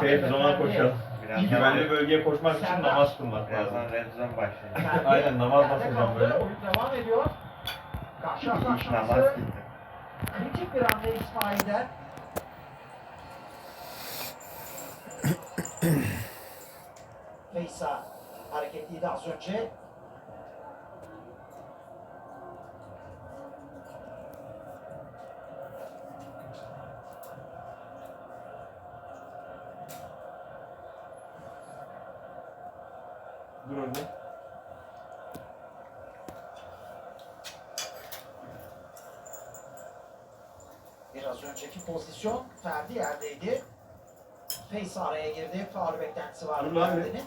Şey, zaman koşalım. Güvenli bölgeye koşmak için namaz kılmak lazım. birazdan red zone başlayacak. Aynen, namaz basacağım böyle. Oyun devam ediyor. Karşılaşma Namaz şansı gitti. kritik bir anda İsmail'den. Feysa hareketliydi az önce. Dur orada. Biraz önceki pozisyon Ferdi yerdeydi. Feysa araya girdi. Faul beklentisi vardı Dur lan bir. Ferdi'nin.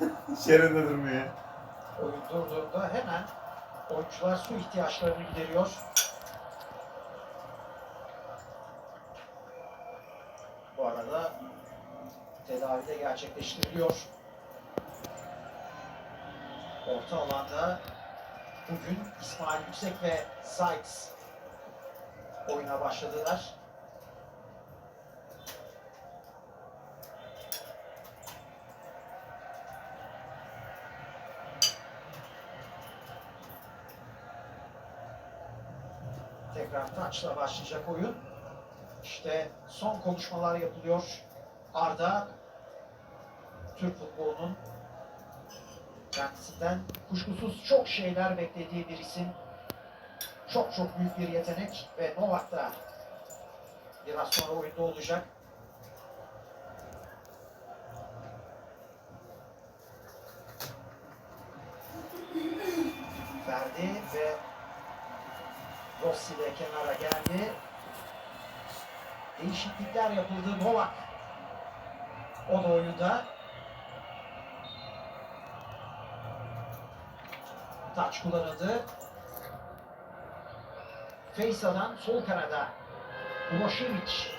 Şerinde durmuyor. Oyun durduğunda hemen oyuncular su ihtiyaçlarını gideriyor. Bu arada tedavi de gerçekleştiriliyor. Orta alanda bugün İsmail Yüksek ve Sykes oyuna başladılar. Tekrar taçla başlayacak oyun. İşte son konuşmalar yapılıyor. Arda Türk futbolunun kendisinden kuşkusuz çok şeyler beklediği bir isim. Çok çok büyük bir yetenek ve Novak da biraz sonra oyunda olacak. Ferdi ve Rossi de kenara geldi. Değişiklikler yapıldı. Novak o da oyunda. Taç kullanıldı. Feysa'dan sol kanada Urošević.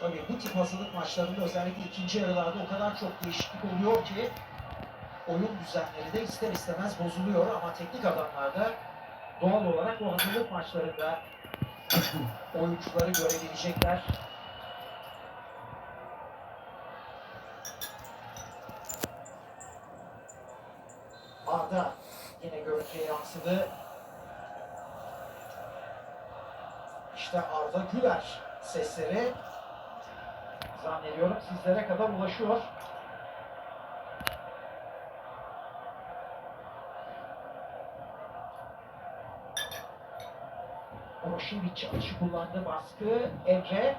Tabii bu tip hazırlık maçlarında özellikle ikinci yarılarda o kadar çok değişiklik oluyor ki oyun düzenleri de ister istemez bozuluyor ama teknik adamlar da doğal olarak bu hazırlık maçlarında oyuncuları görebilecekler. Arda yine görüntüye yansıdı. İşte Arda Güler sesleri zannediyorum sizlere kadar ulaşıyor. Oroşeviç açı kullandı baskı. Emre